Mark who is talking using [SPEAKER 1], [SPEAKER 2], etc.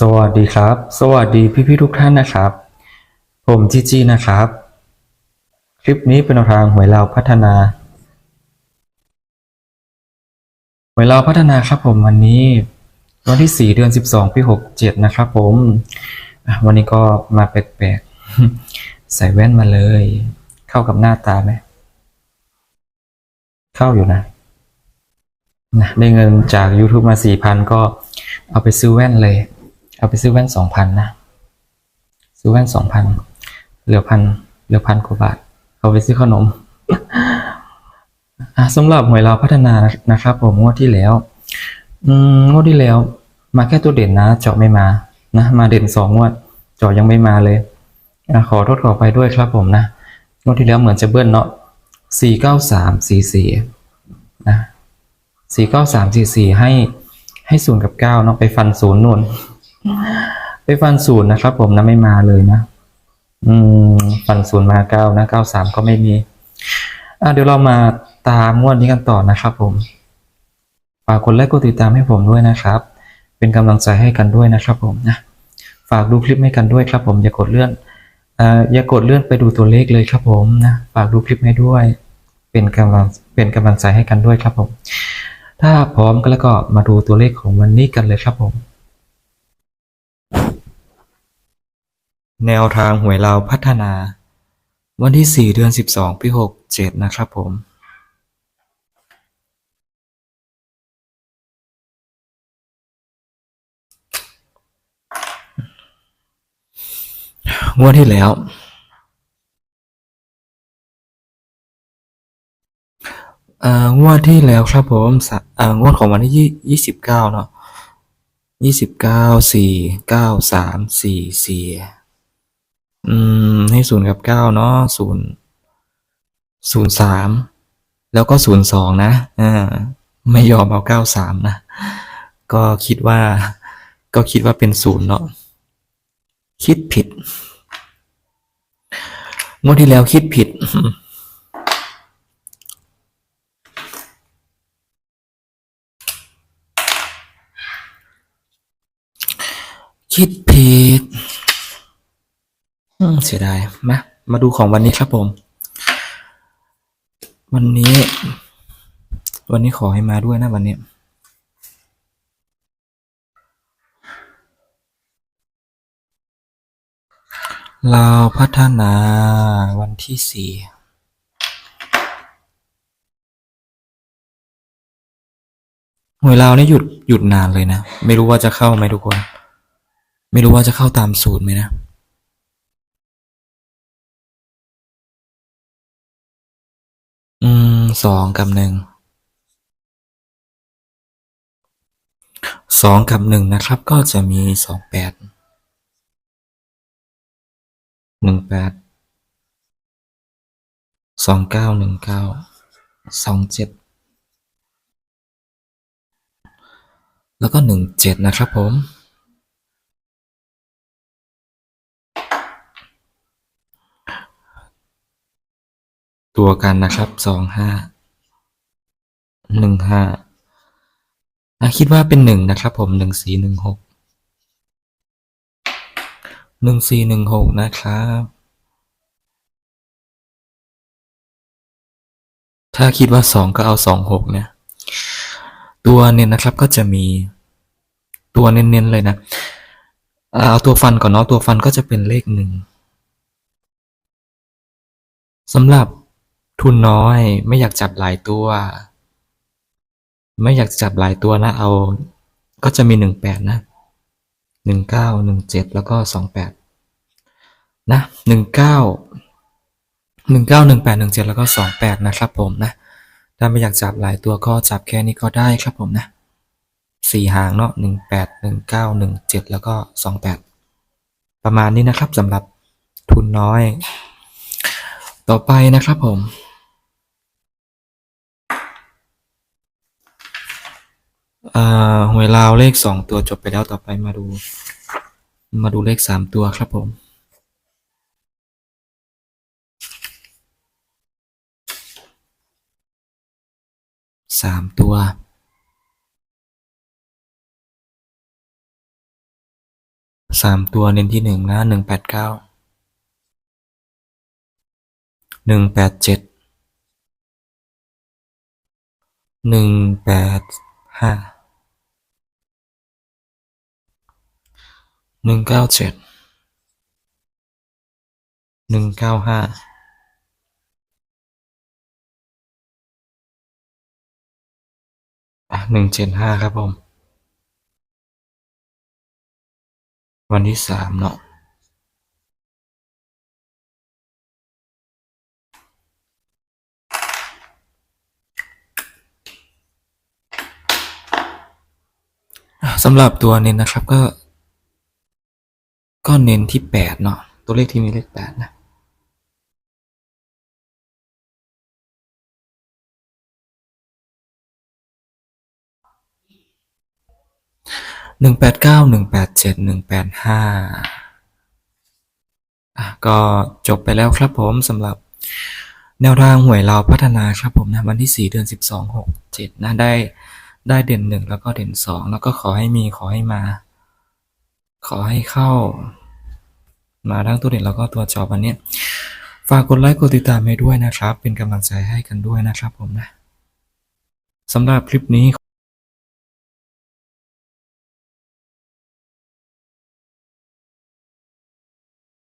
[SPEAKER 1] สวัสดีครับ สวัสดีพี่ๆทุกท่านนะครับ ผมจีจีนะครับ คลิปนี้เป็นทางหวยเราวพัฒนาหวยเราวพัฒนาครับผมวันนี้วันที่4เดือน12ปี67นะครับผมวันนี้ก็มาแปลกๆ ใส่แว่นมาเลย เข้ากับหน้าตาไหม เข้าอยู่นะ นะได้เงินจาก YouTube มา4,000ก็เอาไปซื้อแว่นเลย เอาไปซื้อแว่น2,000นนะ ซื้อแว่น2,000เหลือพันเหลือพันกว่าบาท เอาไปซื้อขนมสำหรับหวยเราพัฒนานะครับ ผมงวดที่แล้ว อืมงวดที่แล้ว มาแค่ตัวเด่นนะ เจาะไม่มานะมาเด่นสองงวด เจาะยังไม่มาเลยอขอโทษขอไปด้วยครับผมนะงวดที่แล้วเหมือนจะเบิ้ลเนาะสี่เก้าสามสี่สี่ สี่เก้าสามสี่สี่ให้ให้ศูนย์กับเก้าเนาะไปฟันศูนย์นู่น ไปฟันศูนย์นะครับ ผมนะไม่มาเลยนะ อืม ฟันศูนย์มาเก้านะเก้าสามก็ไม่มี อะเดี๋ยวเรามาตามงวดนี้กันต่อนะครับ ผมฝากกดไลค์กดติดตามให้ผมด้วยนะครับ เป็นกำลังใจให้กันด้วยนะครับ ผมนะฝากดูคลิปให้กันด้วยครับ ผมอย่ากดเลื่อนอ่าอย่ากดเลื่อนไปดูตัวเลขเลยครับผมนะฝากดูคลิปให้ด้วย เป็นกำลังเป็นกำลังใจให้กันด้วยครับผม ถ้าพร้อมก็แล้วก็มาดูตัวเลขของวันนี้กันเลยครับผม แนวทางหวยเราวพัฒนา วันที่ 4 เดือน 12 ปี 67 นะครับผม งวดที่แล้ว งวดที่แล้วครับผมอ่องวดของวันที่ยี่สิบเก้าเนาะยี่สิบเก้าสี่เก้าสามสี่สี่อืมให้ศูนย์กับเก้าเนาะศูนย์ศูนย์สามแล้วก็ศูนย์สองนะอ่าไม่ยอมเอาเก้าสามนะ ก็คิดว่า ก็คิดว่าเป็นศูนย์เนาะคิดผิดงวดที่แล้วคิดผิด คิดผิดเสียดายมามาดูของวันนี้ครับผม วันนี้ วันนี้ขอให้มาด้วยนะวันนี้เราพัฒนาวันที่สี่หวยลาวนี่หยุดหยุดนานเลยนะ ไม่รู้ว่าจะเข้าไหมทุกคน ไม่รู้ว่าจะเข้าตามสูตรไหมนะอืม สองกับหนึ่ง สองกับหนึ่งนะครับ ก็จะมีสองแปด หนึ่งแปด สองเก้าหนึ่งเก้า สองเจ็ด แล้วก็หนึ่งเจ็ดนะครับผม ตัวกันนะครับสองห้าหนึ่งห้าคิดว่าเป็นหนึ่งนะครับผมหนึ่งสี่หนึ่งหกหนึ่งสี่หนึ่งหกนะครับ ถ้าคิดว่าสองก็เอาสองหกเนี่ย ตัวเน้นนะครับก็จะมีตัวเน้นๆเลยนะ เอาตัวฟันก่อนเนาะตัวฟันก็จะเป็นเลขหนึ่งสำหรับ ทุนน้อย ไม่อยากจับหลายตัว ไม่อยากจับหลายตัวนะเอา ก็จะมีหนึ่งแปดนะหนึ่งเก้าหนึ่งเจ็ดแล้วก็สองแปดนะหนึ่งเก้าหนึ่งเก้าหนึ่งแปดหนึ่งเจ็ดแล้วก็สองแปดนะครับผมนะ ถ้าไม่อยากจับหลายตัวก็จับแค่นี้ก็ได้ครับผมนะสี่หางเนาะหนึ่งแปดหนึ่งเก้าหนึ่งเจ็ดแล้วก็สองแปดประมาณนี้นะครับสำหรับทุนน้อย ต่อไปนะครับผม อ่าหวยลาวเลขสองตัวจบไปแล้วต่อไปมาดู มาดูเลขสามตัวครับผม สามตัวสามตัวเน้นที่หนึ่งนะหนึ่งแปดเก้าหนึ่งแปดเจ็ดหนึ่งแปด ห้าหนึ่งเก้าเจ็ดหนึ่งเก้าห้าหนึ่งเจ็ดห้าครับผม วันที่สามเนาะ สำหรับตัวเน้นนะครับก็ ก็เน้นที่แปดเนาะตัวเลขที่มีเลขแปดนะหนึ่งแปดเก้าหนึ่งแปดเจ็ดหนึ่งแปดห้าอะก็จบไปแล้วครับผมสำหรับแนวทางหวยเราวพัฒนาครับผมนะวันที่สี่เดือนสิบสองหกเจ็ดนะได้ ได้เด่นหนึ่งแล้วก็เด่นสองแล้วก็ขอให้มีขอให้มา ขอให้เข้า มาทั้งตัวเด่นแล้วก็ตัวจอวันเนี้ยฝากกดไลค์กดติดตามให้ด้วยนะครับ เป็นกำลังใจให้กันด้วยนะครับผมนะสำหรับคลิปนี้